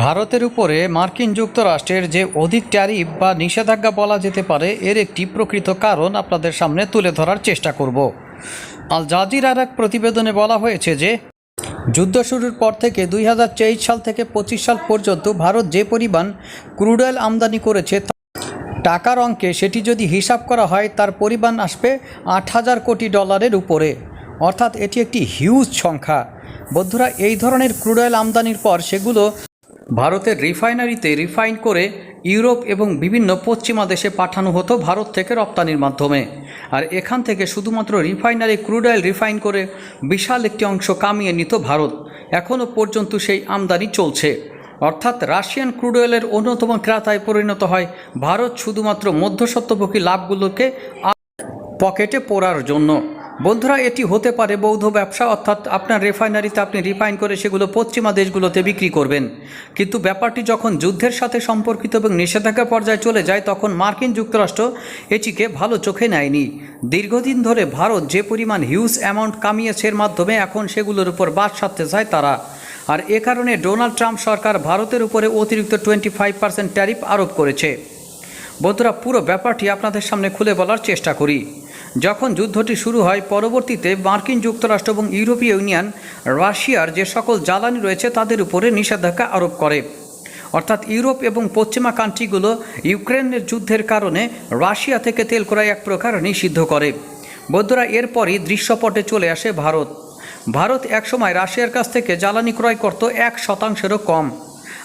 ভারতের উপরে মার্কিন যুক্তরাষ্ট্রের যে অধিক ট্যারিফ বা নিষেধাজ্ঞা বলা যেতে পারে, এর একটি প্রকৃত কারণ আপনাদের সামনে তুলে ধরার চেষ্টা করব। আল জাজিরার এক প্রতিবেদনে বলা হয়েছে যে, যুদ্ধ শুরুর পর থেকে দুই হাজার তেইশ সাল থেকে পঁচিশ সাল পর্যন্ত ভারত যে পরিমাণ ক্রুড অয়েল আমদানি করেছে টাকার অঙ্কে সেটি যদি হিসাব করা হয়, তার পরিমাণ আসবে আট হাজার কোটি ডলারের উপরে। অর্থাৎ এটি একটি হিউজ সংখ্যা। বন্ধুরা, এই ধরনের ক্রুড অয়েল আমদানির পর সেগুলো ভারতের রিফাইনারিতে রিফাইন করে ইউরোপ এবং বিভিন্ন পশ্চিমা দেশে পাঠানো হতো ভারত থেকে রপ্তানির মাধ্যমে। আর এখান থেকে শুধুমাত্র রিফাইনারি ক্রুড অয়েল রিফাইন করে বিশাল একটি অংশ কামিয়ে নিত ভারত। এখনও পর্যন্ত সেই আমদানি চলছে। অর্থাৎ রাশিয়ান ক্রুড অয়েলের অন্যতম ক্রেতায় পরিণত হয় ভারত শুধুমাত্র মধ্যস্বত্বভোগী লাভগুলোকে পকেটে পড়ার জন্য। বন্ধুরা, এটি হতে পারে বৌদ্ধ ব্যবসা, অর্থাৎ আপনার রিফাইনারিতে আপনি রিফাইন করে সেগুলো পশ্চিমা দেশগুলোতে বিক্রি করবেন। কিন্তু ব্যাপারটি যখন যুদ্ধের সাথে সম্পর্কিত এবং নিষেধাজ্ঞা পর্যায়ে চলে যায়, তখন মার্কিন যুক্তরাষ্ট্র এটিকে ভালো চোখে নেয়নি। দীর্ঘদিন ধরে ভারত যে পরিমাণ হিউজ অ্যামাউন্ট কামিয়েছে এর মাধ্যমে, এখন সেগুলোর উপর বাদ সাধতে চায় তারা। আর এ কারণে ডোনাল্ড ট্রাম্প সরকার ভারতের উপরে অতিরিক্ত টোয়েন্টি ফাইভ পার্সেন্ট ট্যারিফ আরোপ করেছে। বন্ধুরা, পুরো ব্যাপারটি আপনাদের সামনে খুলে বলার চেষ্টা করি। যখন যুদ্ধটি শুরু হয়, পরবর্তীতে মার্কিন যুক্তরাষ্ট্র এবং ইউরোপীয় ইউনিয়ন রাশিয়ার যে সকল জ্বালানি রয়েছে, তাদের উপরে নিষেধাজ্ঞা আরোপ করে। অর্থাৎ ইউরোপ এবং পশ্চিমা কান্ট্রিগুলো ইউক্রেনের যুদ্ধের কারণে রাশিয়া থেকে তেল ক্রয় এক প্রকার নিষিদ্ধ করে। বন্ধুরা, এরপরই দৃশ্যপটে চলে আসে ভারত। ভারত একসময় রাশিয়ার কাছ থেকে জ্বালানি ক্রয় করত এক শতাংশেরও কম।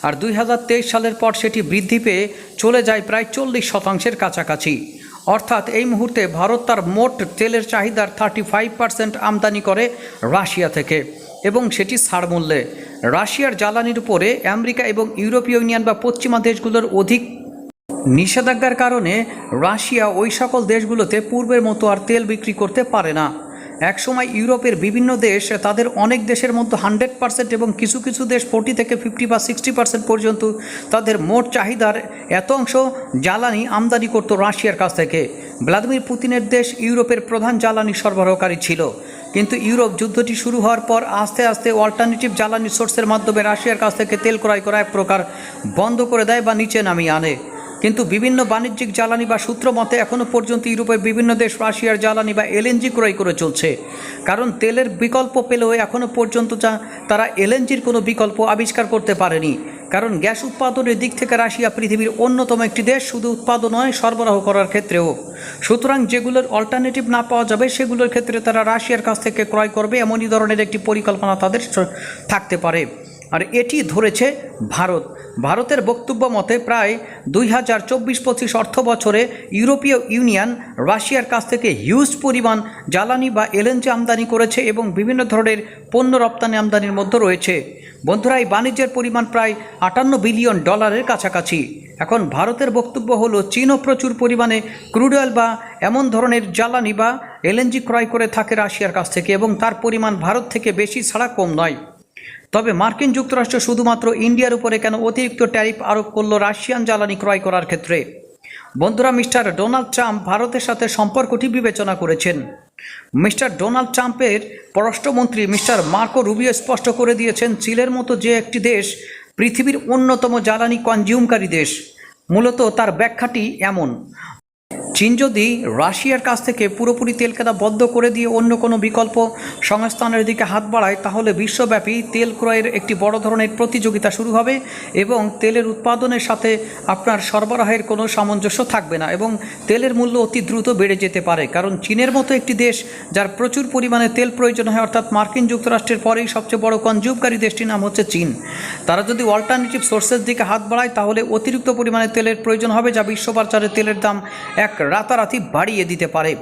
আর দুই হাজার তেইশ সালের পর সেটি বৃদ্ধি পেয়ে চলে যায় প্রায় চল্লিশ শতাংশের কাছাকাছি। অর্থাৎ এই মুহূর্তে ভারত তার মোট তেলের চাহিদার থার্টি ফাইভ পার্সেন্ট আমদানি করে রাশিয়া থেকে এবং সেটি ছাড় মূল্যে রাশিয়ার জ্বালানির উপরে আমেরিকা এবং ইউরোপীয় ইউনিয়ন বা পশ্চিমা দেশগুলোর অধিক নিষেধাজ্ঞার কারণে রাশিয়া ওই সকল দেশগুলোতে পূর্বের মতো আর তেল বিক্রি করতে পারে না। একসময় ইউরোপের বিভিন্ন দেশ, তাদের অনেক দেশের মধ্যে হান্ড্রেড পার্সেন্ট এবং কিছু কিছু দেশ ফোর্টি থেকে ফিফটি বা সিক্সটি পার্সেন্ট পর্যন্ত তাদের মোট চাহিদার এত অংশ জ্বালানি আমদানি করত রাশিয়ার কাছ থেকে। ভ্লাদিমির পুতিনের দেশ ইউরোপের প্রধান জ্বালানি সরবরাহকারী ছিল। কিন্তু ইউরোপ যুদ্ধটি শুরু হওয়ার পর আস্তে আস্তে অল্টারনেটিভ জ্বালানি সোর্সের মাধ্যমে রাশিয়ার কাছ থেকে তেল ক্রয় করা এক প্রকার বন্ধ করে দেয় বা নিচে নামিয়ে আনে। কিন্তু বিভিন্ন বাণিজ্যিক জ্বালানি বা সূত্র মতে এখনও পর্যন্ত ইউরোপের বিভিন্ন দেশ রাশিয়ার জ্বালানি বা এলএনজি ক্রয় করে চলছে। কারণ তেলের বিকল্প পেলেও এখনও পর্যন্ত যা তারা এলএনজির কোনো বিকল্প আবিষ্কার করতে পারেনি। কারণ গ্যাস উৎপাদনের দিক থেকে রাশিয়া পৃথিবীর অন্যতম একটি দেশ, শুধু উৎপাদন নয়, সরবরাহ করার ক্ষেত্রেও। সুতরাং যেগুলোর অল্টারনেটিভ না পাওয়া যাবে, সেগুলোর ক্ষেত্রে তারা রাশিয়ার কাছ থেকে ক্রয় করবে, এমনই ধরনের একটি পরিকল্পনা তাদের থাকতে পারে। আর এটি ধরেছে ভারত। ভারতের বক্তব্য মতে প্রায় দুই হাজার চব্বিশ পঁচিশ অর্থ বছরে ইউরোপীয় ইউনিয়ন রাশিয়ার কাছ থেকে হিউজ পরিমাণ জ্বালানি বা এলএনজি আমদানি করেছে এবং বিভিন্ন ধরনের পণ্য রপ্তানি আমদানির মধ্যে রয়েছে। বন্ধুরা, এই বাণিজ্যের পরিমাণ প্রায় আটান্ন বিলিয়ন ডলারের কাছাকাছি। এখন ভারতের বক্তব্য হলো, চীনও প্রচুর পরিমাণে ক্রুড অয়েল বা এমন ধরনের জ্বালানি বা এলএনজি ক্রয় করে থাকে রাশিয়ার কাছ থেকে এবং তার পরিমাণ ভারত থেকে বেশি ছাড়া কম নয়। তবে মার্কিন যুক্তরাষ্ট্র শুধুমাত্র ইন্ডিয়ার উপরে কেন অতিরিক্ত ট্যারিফ আরোপ করল রাশিয়ান জ্বালানি ক্রয় করার ক্ষেত্রে? বন্ধুরা, মিস্টার ডোনাল্ড ট্রাম্প ভারতের সাথে সম্পর্কটি বিবেচনা করেছেন। মিস্টার ডোনাল্ড ট্রাম্পের পররাষ্ট্রমন্ত্রী মিস্টার মার্কো রুবিও স্পষ্ট করে দিয়েছেন চিলের মতো যে একটি দেশ পৃথিবীর অন্যতম জ্বালানি কনজিউমকারী দেশ, মূলত তার ব্যাখ্যাটি এমন। চীন যদি রাশিয়ার কাছ থেকে পুরোপুরি তেল কেনা বন্ধ করে দিয়ে অন্য কোনো বিকল্প সংস্থানের দিকে হাত বাড়ায়, তাহলে বিশ্বব্যাপী তেল ক্রয়ের একটি বড় ধরনের প্রতিযোগিতা শুরু হবে এবং তেলের উৎপাদনের সাথে আপনার সরবরাহের কোনো সামঞ্জস্য থাকবে না এবং তেলের মূল্য অতি দ্রুত বেড়ে যেতে পারে। কারণ চীনের মতো একটি দেশ যার প্রচুর পরিমাণে তেল প্রয়োজন হয়, অর্থাৎ মার্কিন যুক্তরাষ্ট্রের পরেই সবচেয়ে বড় কনজিউমকারী দেশটির নাম হচ্ছে চীন। তারা যদি অল্টারনেটিভ সোর্সের দিকে হাত বাড়ায়, তাহলে অতিরিক্ত পরিমাণে তেলের প্রয়োজন হবে, যা বিশ্ববাজারে তেলের দাম এক রাতারাতি বাড়িয়ে দিতে পারে।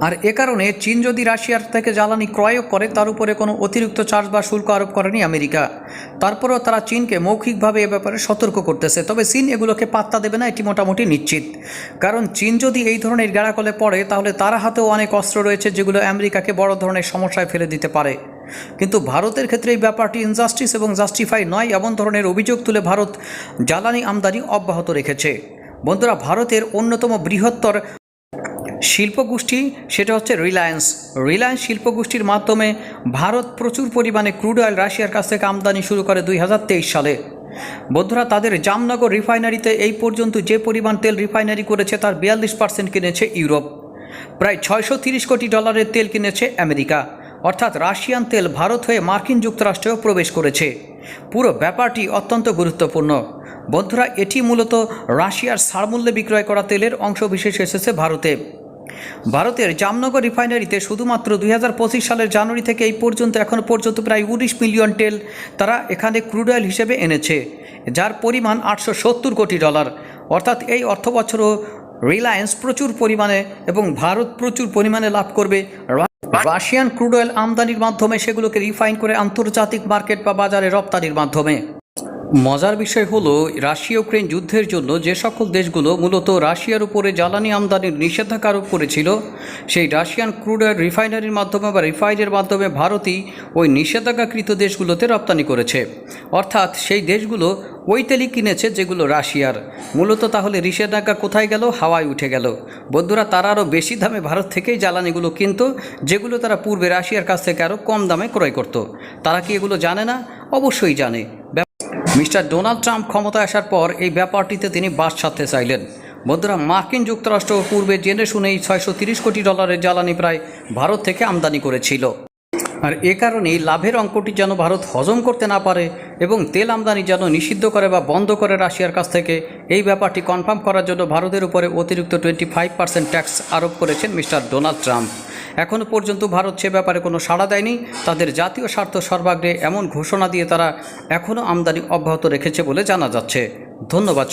আর এ কারণে চীন যদি রাশিয়ার থেকে জ্বালানি ক্রয় করে, তার উপরে কোনো অতিরিক্ত চার্জ বা শুল্ক আরোপ করেনি আমেরিকা। তারপরেও তারা চীনকে মৌখিকভাবে এ ব্যাপারে সতর্ক করতেছে। তবে চীন এগুলোকে পাত্তা দেবে না, এটি মোটামুটি নিশ্চিত। কারণ চীন যদি এই ধরনের গেড়াকলে পড়ে, তাহলে তার হাতেও অনেক অস্ত্র রয়েছে যেগুলো আমেরিকাকে বড় ধরনের সমস্যায় ফেলে দিতে পারে। কিন্তু ভারতের ক্ষেত্রে এই ব্যাপারটি ইনজাস্টিস এবং জাস্টিফাই নয়, এমন ধরনের অভিযোগ তুলে ভারত জ্বালানি আমদানি অব্যাহত রেখেছে। বন্ধুরা, ভারতের অন্যতম বৃহত্তর শিল্পগোষ্ঠী সেটা হচ্ছে রিলায়েন্স। রিলায়েন্স শিল্পগোষ্ঠীর মাধ্যমে ভারত প্রচুর পরিমাণে ক্রুড অয়েল রাশিয়ার কাছ থেকে আমদানি শুরু করে দুই হাজার তেইশ সালে। বন্ধুরা, তাদের জামনগর রিফাইনারিতে এই পর্যন্ত যে পরিমাণ তেল রিফাইনারি করেছে তার বিয়াল্লিশ পার্সেন্ট কিনেছে ইউরোপ। প্রায় ছয়শো তিরিশ কোটি ডলারের তেল কিনেছে আমেরিকা। অর্থাৎ রাশিয়ান তেল ভারত হয়ে মার্কিন যুক্তরাষ্ট্রেও প্রবেশ করেছে। পুরো ব্যাপারটি অত্যন্ত গুরুত্বপূর্ণ। বন্ধুরা, এটি মূলত রাশিয়ার সারমূল্যে বিক্রয় করা তেলের অংশ বিশেষ এসেছে ভারতে। ভারতের জামনগর রিফাইনারিতে শুধুমাত্র দুই হাজার পঁচিশ সালের জানুয়ারি থেকে এই পর্যন্ত, এখন পর্যন্ত প্রায় উনিশ মিলিয়ন তেল তারা এখানে ক্রুড অয়েল হিসেবে এনেছে, যার পরিমাণ আটশো সত্তর কোটি ডলার। অর্থাৎ এই অর্থ বছরও রিলায়েন্স প্রচুর পরিমাণে এবং ভারত প্রচুর পরিমাণে লাভ করবে। রাশিয়ান ক্রুড অয়েল আমদানির মাধ্যমে সেগুলোকে রিফাইন করে আন্তর্জাতিক মার্কেট বা বাজারে রপ্তানির মাধ্যমে। মজার বিষয় হলো, রাশিয়া ইউক্রেন যুদ্ধের জন্য যে সকল দেশগুলো মূলত রাশিয়ার উপরে জ্বালানি আমদানির নিষেধাজ্ঞা আরোপ করেছিল, সেই রাশিয়ান ক্রুড অয়েল রিফাইনারির মাধ্যমে বা রিফাইনের মাধ্যমে ভারতই ওই নিষেধাজ্ঞাকৃত দেশগুলোতে রপ্তানি করেছে। অর্থাৎ সেই দেশগুলো ওই তেলই কিনেছে যেগুলো রাশিয়ার। মূলত তাহলে নিষেধাজ্ঞা কোথায় গেল? হাওয়ায় উঠে গেল। বন্ধুরা, তারা আরও বেশি দামে ভারত থেকেই জ্বালানিগুলো কিনতো, যেগুলো তারা পূর্বে রাশিয়ার কাছ থেকে আরও কম দামে ক্রয় করত। তারা কি এগুলো জানে না? অবশ্যই জানে। মিস্টার ডোনাল্ড ট্রাম্প ক্ষমতায় আসার পর এই ব্যাপারটিতে তিনি বাস ছাড়তে চাইলেন। বন্ধুরা, মার্কিন যুক্তরাষ্ট্র পূর্বে জেনে শুনেই ছয়শো কোটি ডলারের জ্বালানি প্রায় ভারত থেকে আমদানি করেছিল। আর এ কারণেই লাভের অঙ্কটি যেন ভারত হজম করতে না পারে এবং তেল আমদানি যেন নিষিদ্ধ করে বা বন্ধ করে রাশিয়ার কাছ থেকে, এই ব্যাপারটি কনফার্ম করার জন্য ভারতের উপরে অতিরিক্ত টোয়েন্টি ফাইভ পার্সেন্ট ট্যাক্স আরোপ করেছেন মিস্টার ডোনাল্ড ট্রাম্প। এখনও পর্যন্ত ভারত সে ব্যাপারে কোনো সাড়া দেয়নি। তাদের জাতীয় স্বার্থ সর্বাগ্রে এমন ঘোষণা দিয়ে তারা এখনও আমদানি অব্যাহত রেখেছে বলে জানা যাচ্ছে। ধন্যবাদ